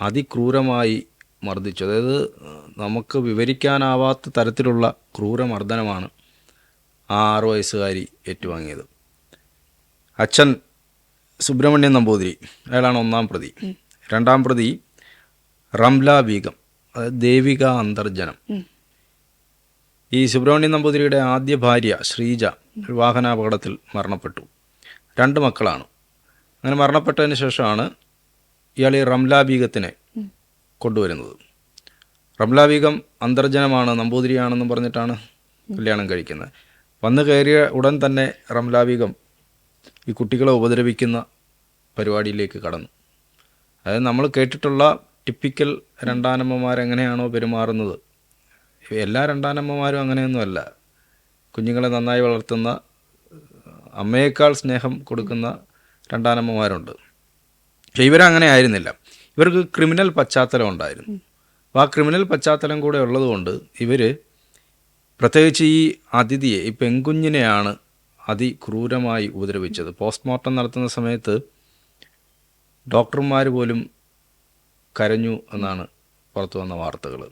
അതിക്രൂരമായി മർദ്ദിച്ചു. അതായത് നമുക്ക് വിവരിക്കാനാവാത്ത തരത്തിലുള്ള ക്രൂരമർദ്ദനമാണ് ആ ആറു വയസ്സുകാരി ഏറ്റുവാങ്ങിയത്. അച്ഛൻ സുബ്രഹ്മണ്യൻ നമ്പൂതിരി അയാളാണ് ഒന്നാം പ്രതി. രണ്ടാം പ്രതി റംല ബീഗം അതായത് ദേവിക അന്തർജനം ഈ സുബ്രഹ്മണ്യൻ നമ്പൂതിരിയുടെ ആദ്യ ഭാര്യ ശ്രീജ ഒരു വാഹനാപകടത്തിൽ മരണപ്പെട്ടു. രണ്ട് മക്കളാണ്. അങ്ങനെ മരണപ്പെട്ടതിന് ശേഷമാണ് ഇയാൾ ഈ റംലാബീഗത്തിനെ കൊണ്ടുവരുന്നത്. റംലാബീഗം അന്തർജനമാണ് നമ്പൂതിരിയാണെന്നും പറഞ്ഞിട്ടാണ് കല്യാണം കഴിക്കുന്നത്. വന്നു കയറിയ ഉടൻ തന്നെ റംലാബീഗം ഈ കുട്ടികളെ ഉപദ്രവിക്കുന്ന പരിപാടിയിലേക്ക് കടന്നു. അതായത് നമ്മൾ കേട്ടിട്ടുള്ള ടിപ്പിക്കൽ രണ്ടാനമ്മമാരെങ്ങനെയാണോ പെരുമാറുന്നത്. എല്ലാ രണ്ടാനമ്മമാരും അങ്ങനെയൊന്നുമല്ല. കുഞ്ഞുങ്ങളെ നന്നായി വളർത്തുന്ന അമ്മയേക്കാൾ സ്നേഹം കൊടുക്കുന്ന രണ്ടാനമ്മമാരുണ്ട്. പക്ഷേ ഇവരങ്ങനെ ആയിരുന്നില്ല. ഇവർക്ക് ക്രിമിനൽ പശ്ചാത്തലം ഉണ്ടായിരുന്നു. അപ്പോൾ ആ ക്രിമിനൽ പശ്ചാത്തലം കൂടെ ഉള്ളതുകൊണ്ട് ഇവർ പ്രത്യേകിച്ച് ഈ അതിഥിയെ ഈ പെൺകുഞ്ഞിനെയാണ് അതിക്രൂരമായി ഉപദ്രവിച്ചത്. പോസ്റ്റ്മോർട്ടം നടത്തുന്ന സമയത്ത് ഡോക്ടർമാർ പോലും കരഞ്ഞു എന്നാണ് പുറത്തു വന്ന വാർത്തകൾ